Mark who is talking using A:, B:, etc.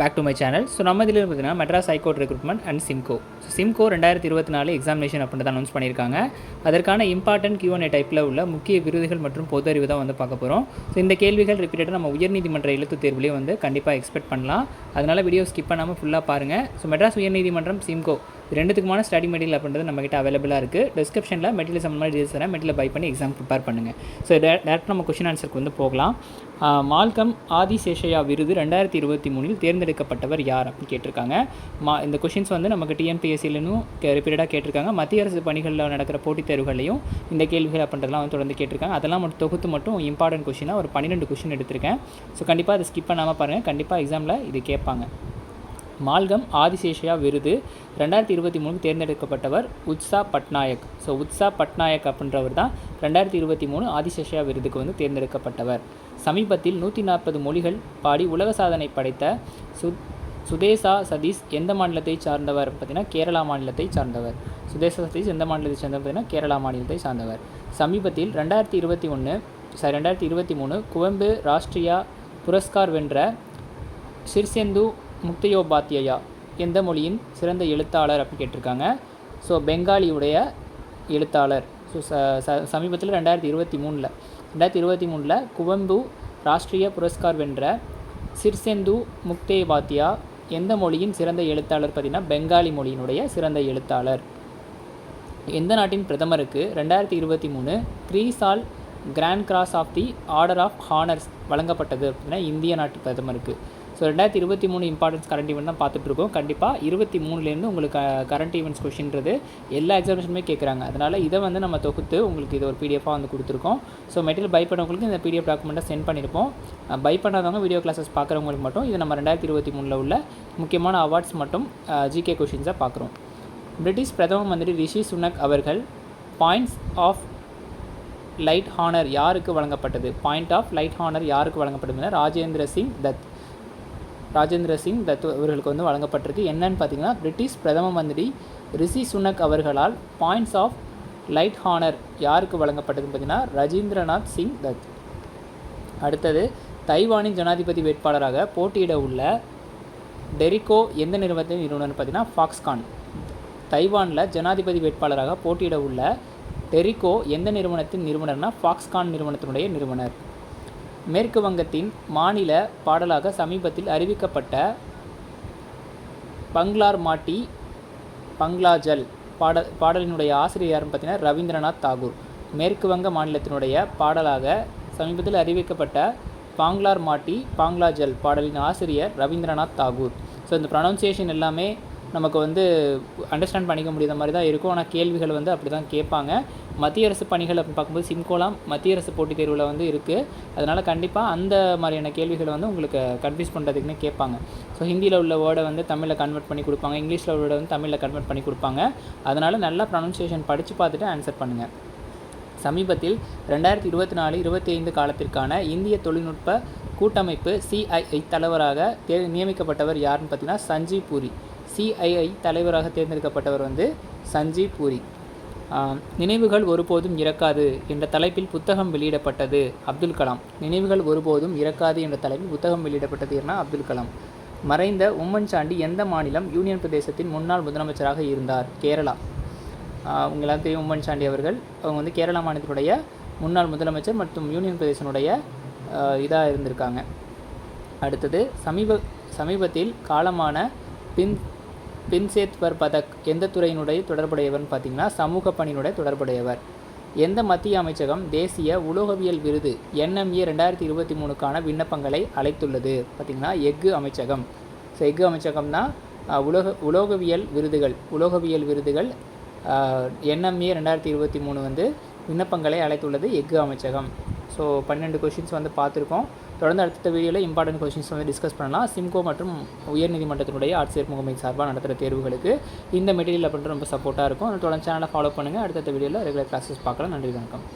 A: Back to my channel so நம்ம இதில் பார்த்தீங்கன்னா Madras high court recruitment and Simcoe so சிம்கோ ரெண்டாயிரத்தி இருபத்தி நாலு எக்ஸாமினேஷன் அப்படின்னு தான் அனௌன்ஸ் பண்ணியிருக்காங்க. அதற்கான இம்பார்ட்டன்ட் கியூஎன்ஏ டைப்பில் உள்ள முக்கிய விருதுகள் மற்றும் பொது அறிவு தான் வந்து பார்க்க போகிறோம் ஸோ இந்த கேள்விகள் ரிப்பீட்டடாக நம்ம உயர்நீதிமன்ற எழுத்து தேர்வுலேயே வந்து கண்டிப்பாக எக்ஸ்பெக்ட் பண்ணலாம். அதனால் வீடியோ ஸ்கிப் பண்ணாமல் ஃபுல்லாக பாருங்கள் ஸோ மெட்ராஸ் உயர்நீதிமன்றம் சிம்கோ இது ரெண்டுத்துக்குமான ஸ்டடி மெட்டீரியல் அப்படின்றது நம்மகிட்ட அவைலபிளாக இருக்குது டிஸ்கிரிப்ஷனில் மெட்டீரியல் சம்மந்தமாக டீல்ஸ் தரேன். மெட்டீரியல் பை பண்ணி எக்ஸாம் ப்ரிப்பேர் பண்ணுங்கள் ஸோ டேரக்ட் நம்ம கொஷின் ஆன்சருக்கு வந்து போகலாம். மால்கம் ஆதிசேஷையா விருது ரெண்டாயிரத்தி இருபத்தி மூணில் தேர்ந்தெடுக்கப்பட்டவர் யார் அப்படின்னு கேட்டிருக்காங்க. மா இந்த கொஷின்ஸ் வந்து நமக்கு டிஎன்பிஎஸ்சிலையும் ரிப்பீட்டடாக கேட்டிருக்காங்க. மத்திய அரசு பணிகளில் நடக்கிற போட்டித் தேர்வுகளையும் இந்த கேள்விகள் அப்படின்றதெல்லாம் வந்து தொடர்ந்து கேட்டிருக்காங்க. அதெல்லாம் மட்டும் தொகுத்து மட்டும் இம்பார்ட்டன்ட் கொஷினாக ஒரு பன்னிரெண்டு கொஷின் எடுத்திருக்கேன். ஸோ கண்டிப்பாக அதை ஸ்கிப் பண்ணாமல் பாருங்கள் கண்டிப்பாக எக்ஸாமில் இது கேட்பாங்க. மால்கம் ஆதிசேஷயா விருது ரெண்டாயிரத்தி இருபத்தி மூணு தேர்ந்தெடுக்கப்பட்டவர் உத்சா பட்நாயக். ஸோ உத்சா பட்நாயக் அப்படின்றவர் தான் ரெண்டாயிரத்தி இருபத்தி மூணு ஆதிசேஷயா விருதுக்கு வந்து தேர்ந்தெடுக்கப்பட்டவர். சமீபத்தில் நூற்றி நாற்பது மொழிகள் பாடி உலக சாதனை படைத்த சு சுதேசா சதீஷ் எந்த மாநிலத்தை சார்ந்தவர் பார்த்தீங்கன்னா கேரளா மாநிலத்தை சார்ந்தவர். சுதேசா சதீஷ் எந்த மாநிலத்தை சார்ந்தவர் பார்த்தீங்கன்னா கேரளா மாநிலத்தை சார்ந்தவர். சமீபத்தில் ரெண்டாயிரத்தி இருபத்தி ஒன்று சாரி ரெண்டாயிரத்தி இருபத்தி மூணு குவம்பு ராஷ்ட்ரியா புரஸ்கார் வென்ற சிர்செந்து முக்தயோபாத்தியா எந்த மொழியின் சிறந்த எழுத்தாளர் அப்படின்னு கேட்டிருக்காங்க. ஸோ பெங்காலியுடைய எழுத்தாளர். ஸோ ச ச சமீபத்தில் ரெண்டாயிரத்தி இருபத்தி மூணில் ரெண்டாயிரத்தி இருபத்தி மூணில் குவம்பு ராஷ்ட்ரிய புரஸ்கார் வென்ற சிர்செந்து முக்தேபாத்தியா எந்த மொழியின் சிறந்த எழுத்தாளர் பார்த்தீங்கன்னா பெங்காலி மொழியினுடைய சிறந்த எழுத்தாளர். எந்த நாட்டின் பிரதமருக்கு ரெண்டாயிரத்தி இருபத்தி மூணு கிரீசால் grand cross of the order of honours வழங்கப்பட்டது அப்படின்னா இந்திய நாட்டு பிரதமருக்கு. ஸோ ரெண்டாயிரத்தி இருபத்தி மூணு இம்பார்ட்டன்ஸ் கரண்ட் ஈவெண்ட் தான் பார்த்துட்ருக்கோம் கண்டிப்பாக இருபத்தி மூணுலேருந்து உங்களுக்கு கரண்ட் ஈவெண்ட்ஸ் கொஷின்றது எல்லா எக்ஸாமினேஷனுமே கேட்குறாங்க அதனால் இதை வந்து நம்ம தொகுத்து உங்களுக்கு இது ஒரு பிடிஎஃபாக வந்து கொடுத்துருக்கோம். ஸோ மெட்டீரியல் பை பண்ணவங்களுக்கு இந்த பிடிஎஃப் டாக்குமெண்ட்டை சென்ட் பண்ணியிருப்போம். Uh, பை பண்ணாதவங்க வீடியோ கிளாஸஸ் பார்க்குறவங்களுக்கு மட்டும் இது நம்ம ரெண்டாயிரத்தி இருபத்தி மூணில் உள்ள முக்கியமான அவார்ட்ஸ் மட்டும் ஜிகே கொஷின்ஸாக பார்க்குறோம். பிரிட்டிஷ் பிரதம மந்திரி ரிஷி சுனக் அவர்கள் பாயிண்ட்ஸ் ஆஃப் லைட் ஹானர் யாருக்கு வழங்கப்பட்டது? பாயிண்ட் ஆஃப் லைட் ஹானர் யாருக்கு வழங்கப்பட்டதுன்னா ராஜேந்திர சிங் தத். ராஜேந்திர சிங் தத் அவர்களுக்கு வந்து வழங்கப்பட்டிருக்கு. என்னன்னு பார்த்தீங்கன்னா பிரிட்டிஷ் பிரதம மந்திரி ரிஷி சுனக் அவர்களால் பாயிண்ட்ஸ் ஆஃப் லைட் ஹானர் யாருக்கு வழங்கப்பட்டதுன்னு பார்த்தீங்கன்னா ரஜீந்திரநாத் சிங் தத். அடுத்தது தைவானின் ஜனாதிபதி வேட்பாளராக போட்டியிட உள்ள டெரிகோ எந்த நிறுவனத்தின் நிறுவனம்னு பார்த்தீங்கன்னா ஃபாக்ஸ்கான் தைவானில் ஜனாதிபதி வேட்பாளராக போட்டியிட உள்ள டெரிகோ எந்த நிறுவனத்தின் நிறுவனர்னா ஃபாக்ஸ்கான் நிறுவனத்தினுடைய நிறுவனர். மேற்கு வங்கத்தின் மாநில பாடலாக சமீபத்தில் அறிவிக்கப்பட்ட பங்லார் மாட்டி பங்களாஜல் பாட பாடலினுடைய ஆசிரியர் யாருன்னு பார்த்தீங்கன்னா ரவீந்திரநாத் தாகூர். மேற்கு வங்க மாநிலத்தினுடைய பாடலாக சமீபத்தில் அறிவிக்கப்பட்ட பாங்க்லார் மாட்டி பாங்க்லாஜல் பாடலின் ஆசிரியர் ரவீந்திரநாத் தாகூர். ஸோ இந்த ப்ரொனவுன்சியேஷன் எல்லாமே நமக்கு வந்து அண்டர்ஸ்டாண்ட் பண்ணிக்க முடியாத மாதிரி தான் இருக்கும். ஆனால் கேள்விகள் வந்து அப்படி தான் கேட்பாங்க. மத்திய அரசு பணிகள் அப்படின்னு பார்க்கும்போது சிம்கோலாம் மத்திய அரசு போட்டித் தேர்வில் வந்து இருக்குது அதனால் கண்டிப்பாக அந்த மாதிரியான கேள்விகளை வந்து உங்களுக்கு கன்ஃபியூஸ் பண்ணுறதுக்குன்னு கேட்பாங்க. ஸோ ஹிந்தியில் உள்ள வேர்டை வந்து தமிழில் கன்வெர்ட் பண்ணி கொடுப்பாங்க. இங்கிலீஷில் உள்ள வேர்டை வந்து தமிழில் கன்வெர்ட் பண்ணி கொடுப்பாங்க. அதனால் நல்லா ப்ரொனன்சியேஷன் படித்து பார்த்துட்டு ஆன்சர் பண்ணுங்கள் சமீபத்தில் ரெண்டாயிரத்தி இருபத்தி நாலு இருபத்தி ஐந்து காலத்திற்கான இந்திய தொழில்நுட்ப கூட்டமைப்பு சிஐஐ தலைவராக தே நியமிக்கப்பட்டவர் யாருன்னு பார்த்தீங்கன்னா சஞ்சீவ் பூரி. சிஐஐ தலைவராக தேர்ந்தெடுக்கப்பட்டவர் வந்து சஞ்சீவ் பூரி. நினைவுகள் ஒருபோதும் இறக்காது என்ற தலைப்பில் புத்தகம் வெளியிடப்பட்டது அப்துல் கலாம். நினைவுகள் ஒருபோதும் இறக்காது என்ற தலைப்பில் புத்தகம் வெளியிடப்பட்டது என்ன அப்துல் கலாம். மறைந்த உம்மன் சாண்டி எந்த மாநிலம் யூனியன் பிரதேசத்தின் முன்னாள் முதலமைச்சராக இருந்தார்? கேரளா. உங்களால் தெரியும் உம்மன் சாண்டி அவர்கள். அவங்க வந்து கேரளா மாநிலத்தினுடைய முன்னாள் முதலமைச்சர் மற்றும் யூனியன் பிரதேசனுடைய இதாக இருந்திருக்காங்க. அடுத்தது சமீப சமீபத்தில் காலமான பின் பின்சேத்வர் பதக் எந்த துறையினுடைய தொடர்புடையவர்னு பார்த்தீங்கன்னா சமூக பணியினுடைய தொடர்புடையவர். எந்த மத்திய அமைச்சகம் தேசிய உலோகவியல் விருது என்எம்ஏ ரெண்டாயிரத்தி இருபத்தி மூணுக்கான விண்ணப்பங்களை அழைத்துள்ளது பார்த்திங்கன்னா எஃகு அமைச்சகம். ஸோ எஃகு அமைச்சகம் தான் உலோக உலோகவியல் விருதுகள் உலோகவியல் விருதுகள் என்எம்ஏ ரெண்டாயிரத்தி இருபத்தி மூணு வந்து விண்ணப்பங்களை அழைத்துள்ளது எஃகு அமைச்சகம். ஸோ பன்னெண்டு கொஷின்ஸ் வந்து பார்த்துருக்கோம். தொடர்ந்து அடுத்த வீடியோவில் இம்பார்ட்டன்ட் கொஷின்ஸ் வந்து டிஸ்கஸ் பண்ணலாம். சிம்கோ மற்றும் உயர்நீதிமன்றத்தினுடைய ஆட்சியர் முகமை சார்பாக நடத்துகிற தேர்வுகளுக்கு இந்த மெட்டீரியல் அப்படின்ற ரொம்ப சப்போர்ட்டாக இருக்கும். தொடர்ந்து சேனலை ஃபாலோ பண்ணுங்கள் அடுத்த வீடியோவில் ரெகுலர் கிளாஸஸ் பார்க்கலாம். நன்றி வணக்கம்.